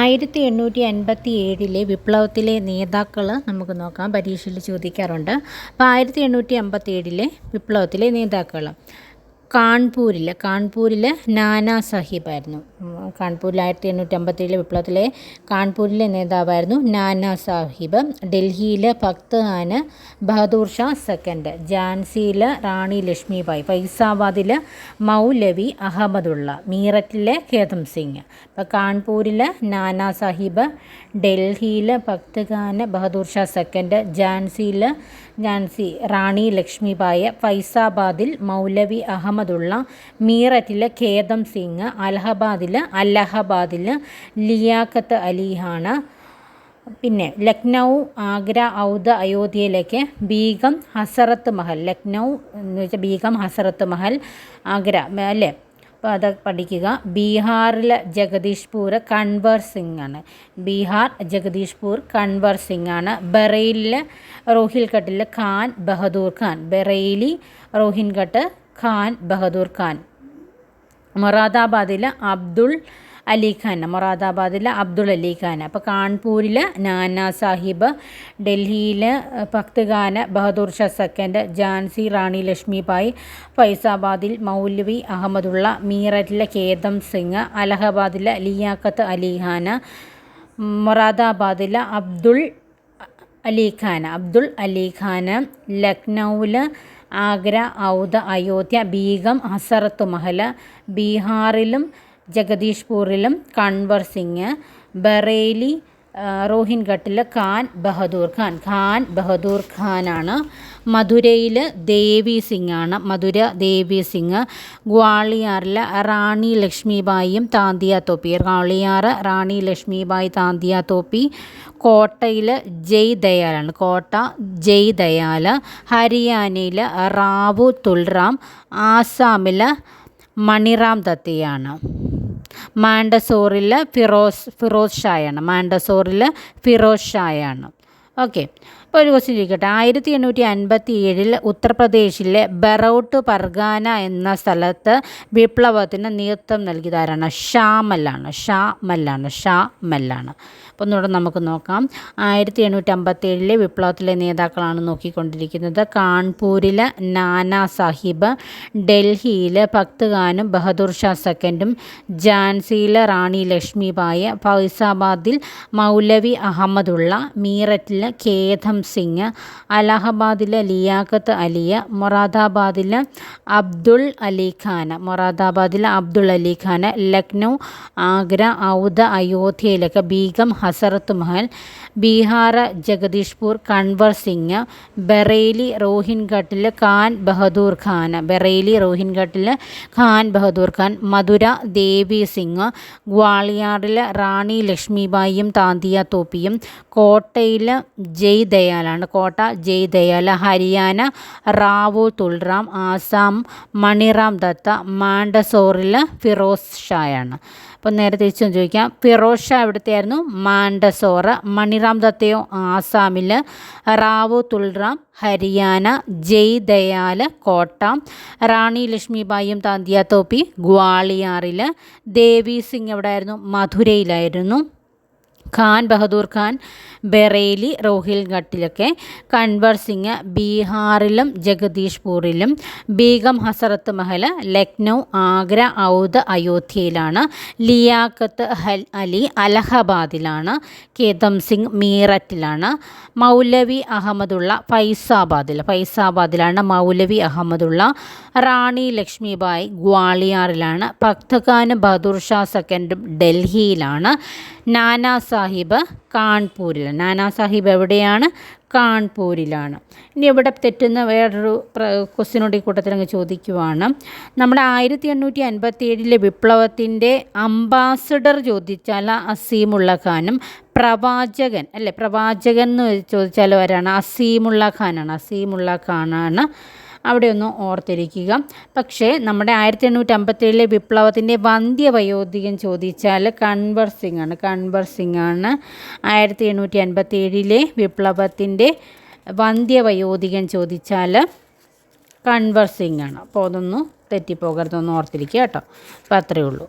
ആയിരത്തി എണ്ണൂറ്റി അൻപത്തി ഏഴിലെ വിപ്ലവത്തിലെ നേതാക്കൾ നമുക്ക് നോക്കാം പരീക്ഷയിൽ ചോദിക്കാറുണ്ട്. അപ്പോൾ ആയിരത്തി എണ്ണൂറ്റി അമ്പത്തി ഏഴിലെ വിപ്ലവത്തിലെ നേതാക്കൾ. കാൺപൂരിൽ കാൺപൂരിൽ നാനാ സാഹിബായിരുന്നു. കാൺപൂരിൽ ആയിരത്തി എണ്ണൂറ്റി അമ്പത്തേഴിലെ വിപ്ലവത്തിലെ കാൺപൂരിലെ നേതാവായിരുന്നു നാന സാഹിബ്. ഡൽഹിയിലെ ഭക്ത് ഖാന് ബഹദൂർ ഷാ സെക്കൻഡ്. ജാൻസിയിലെ റാണി ലക്ഷ്മിബായി. ഫൈസാബാദിലെ മൗലവി അഹമ്മദുള്ള. മീററ്റിലെ ഖേദം സിംഗ്. ഇപ്പോൾ കാൺപൂരിലെ നാന സാഹിബ് ഡൽഹിയിലെ ഭക്ത് ഖാന് ബഹദൂർ ഷാ സെക്കൻഡ് ജാൻസിയിലെ ജാൻസി റാണി ലക്ഷ്മിബായി ഫൈസാബാദിൽ മൗലവി അഹമ്മദുള്ള മീററ്റിലെ ഖേദം സിംഗ് അലഹബാദിൽ അലഹബാദിൽ ലിയാഖത്ത് അലിഹാണ്. പിന്നെ ലക്നൗ ആഗ്ര ഔദ അയോധ്യയിലേക്ക് ബീഗം ഹസറത്ത് മഹൽ. ലക്നൗ എന്ന് വെച്ചാൽ ബീഗം ഹസറത്ത് മഹൽ ആഗ്ര അല്ലേ? അപ്പോൾ അത് പഠിക്കുക. ബീഹാറിലെ ജഗദീഷ്പൂർ കൺവർ സിംഗ് ആണ്. ബീഹാർ ജഗദീഷ്പൂർ കൺവർ സിംഗ് ആണ്. ബറേലിൽ റോഹിൽഘട്ടിലെ ഖാൻ ബഹദൂർ ഖാൻ. ബറേലി റോഹിൻഘട്ട് ഖാൻ ബഹദൂർ ഖാൻ. മൊറാദാബാദിൽ അബ്ദുൾ അലി ഖാൻ മൊറാദാബാദിൽ അബ്ദുൾ അലി ഖാൻ. അപ്പോൾ കാൺപൂരിൽ നാന സാഹിബ് ഡൽഹിയിൽ ഭക്ത് ഖാന ബഹദൂർ ഷാ സെക്കൻഡ് ജാൻസി റാണി ലക്ഷ്മിബായി ഫൈസാബാദിൽ മൗലവി അഹമ്മദുള്ള മീററ്റിലെ കേതം സിംഗ് അലഹബാദിലെ ലിയാഖത്ത് അലി ഖാൻ മൊറാദാബാദിൽ അബ്ദുൾ അലി ഖാൻ അബ്ദുൾ അലി ലക്നൗവിൽ ആഗ്ര ഔധ അയോധ്യ ബീഗം ഹസറത്ത് മഹല ബീഹാറിലും ജഗദീഷ്പൂരിലും കൺവർ സിംഗ് ബറേലി റോഹിൻഘട്ടിൽ ഖാൻ ബഹദൂർ ഖാൻ. ഖാൻ ബഹദൂർ ഖാനാണ്. മധുരയിൽ ദേവി സിംഗ് ആണ് മധുര ദേവി സിംഗ്. ഗ്വാളിയാറിൽ റാണി ലക്ഷ്മിബായിയും താന്തിയ തോപ്പി. ഗ്വാളിയാർ റാണി ലക്ഷ്മിബായി താന്തിയ തോപ്പി. കോട്ടയിൽ ജയ് ദയാലാണ്. കോട്ട ജയ് ദയാൽ ഹരിയാനയിൽ റാവു തുൽറാം ആസാമിൽ മണിറാം ദത്തിയാണ്. മാൻഡസോറിൽ ഫിറോസ് ഫിറോസ് ഷായാണ്. മാൻഡസോറിൽ ഫിറോസ് ഷായാണ്. ഓക്കെ. ഒരു ക്വസ്റ്റ്യൻ ചോദിക്കട്ടെ. ആയിരത്തി എണ്ണൂറ്റി അൻപത്തി ഏഴിൽ ഉത്തർപ്രദേശിലെ ബറൌട്ട് പർഗാന എന്ന സ്ഥലത്ത് വിപ്ലവത്തിന് നേതൃത്വം നൽകിയതാരാണ്? ഷാമല്ലാണ്. ഷാമല്ലാണ്. ഷാമല്ലാണ്. അപ്പോൾ ഒന്നുകൂടെ നമുക്ക് നോക്കാം. ആയിരത്തി എണ്ണൂറ്റി അമ്പത്തി ഏഴിലെ വിപ്ലവത്തിലെ നേതാക്കളാണ് നോക്കിക്കൊണ്ടിരിക്കുന്നത്. കാൺപൂരിലെ നാനാ സാഹിബ് ഡൽഹിയിലെ ഭക്ത് ഖാനും ബഹദൂർ ഷാ സെക്കൻഡും ജാൻസിയിലെ റാണി ലക്ഷ്മിബായ് ഫൈസാബാദിൽ മൗലവി അഹമ്മദുള്ള മീററ്റിലെ കേഥം സിംഗ് അലഹബാദിലെ ലിയാഖത്ത് അലിയ മൊറാദാബാദിലെ അബ്ദുൾ അലി ഖാൻ മൊറാദാബാദിലെ അബ്ദുൾ അലി ഖാൻ ലക്നൗ ആഗ്ര ഔദ അയോധ്യയിലൊക്കെ ബീഗം ഹസറത്ത് മഹൽ ബീഹാർ ജഗദീഷ്പൂർ കൺവർ സിംഗ് ബറേലി റോഹിൻഘട്ടിൽ ഖാൻ ബഹദൂർ ഖാൻ ബറേലി റോഹിൻഘട്ടിൽ ഖാൻ ബഹദൂർ ഖാൻ മധുര ദേവി സിംഗ് ഗ്വാളിയാറിൽ റാണി ലക്ഷ്മിബായിയും താന്തിയ തോപ്പിയും കോട്ടയിൽ ജയ് ദയാലാണ് കോട്ട ജയ് ദയാല ഹരിയാന റാവു തുൾറാം ആസാം മണിറാം ദത്ത മാണ്ടസോറിൽ ഫിറോസ് ഷായാണ് അപ്പോൾ നേരെ തിരിച്ചു ചോദിക്കാം. ഫിറോസ് ഷാ എവിടുത്തെയായിരുന്നു? മാണ്ടസോറ മണിറാം ദത്തയോ ആസാമിൽ? റാവു തുൾറാം ഹരിയാന ജയ് ദയാൽ കോട്ട റാണി ലക്ഷ്മിബായിയും താന്തിയ തോപ്പി ഗ്വാളിയാറിൽ. ദേവി സിംഗ് എവിടെയായിരുന്നു മധുരയിലായിരുന്നു. ഖാൻ ബഹദൂർ ഖാൻ ബറേലി റോഹിൽഘട്ടിലൊക്കെ കൺവർ സിംഗ് ബീഹാറിലും ജഗദീഷ്പൂരിലും ബീഗം ഹസറത്ത് മഹൽ ലക്നൗ ആഗ്ര ഔദ് അയോധ്യയിലാണ് ലിയാഖത്ത് ഹൽ അലി അലഹബാദിലാണ് കേതം സിംഗ് മീററ്റിലാണ് മൗലവി അഹമ്മദുള്ള ഫൈസാബാദിൽ ഫൈസാബാദിലാണ് മൗലവി അഹമ്മദുള്ള റാണി ലക്ഷ്മിബായ് ഗ്വാളിയാറിലാണ് ഭക്തഖാൻ ബഹദൂർ ഷാ സെക്കൻഡും ഡൽഹിയിലാണ് നാനാ സാഹിബ് കാൺപൂരിൽ. നാനാ സാഹിബ് എവിടെയാണ്? കാൺപൂരിലാണ്. ഇനി ഇവിടെ തെറ്റുന്ന വേറൊരു ക്വസ്റ്റ്യനോട് ഈ കൂട്ടത്തിൽ അങ്ങ് ചോദിക്കുവാണ്. നമ്മുടെ ആയിരത്തി എണ്ണൂറ്റി അൻപത്തി ഏഴിലെ വിപ്ലവത്തിന്റെ അംബാസഡർ ചോദിച്ചാൽ അസീമുള്ള ഖാനും പ്രവാചകൻ അല്ലേ? പ്രവാചകൻ എന്ന് ചോദിച്ചാൽ ആരാണ് അസീമുള്ള ഖാനാണ് അസീമുള്ള ഖാനാണ് അവിടെ ഒന്ന് ഓർത്തിരിക്കുക. പക്ഷേ നമ്മുടെ ആയിരത്തി എണ്ണൂറ്റി അമ്പത്തേഴിലെ വിപ്ലവത്തിന്റെ വന്ധ്യവയോധികം ചോദിച്ചാൽ കൺവർ സിംഗ് ആണ് കൺവർ സിംഗ് ആണ് ആയിരത്തി എണ്ണൂറ്റി അൻപത്തി ഏഴിലെ വിപ്ലവത്തിന്റെ വന്ധ്യവയോധികൻ ചോദിച്ചാൽ കൺവർ സിംഗ് ആണ് അപ്പോൾ അതൊന്നും തെറ്റിപ്പോകരുതൊന്നും ഓർത്തിരിക്കുക കേട്ടോ. അപ്പോൾ അത്രയേ ഉള്ളൂ.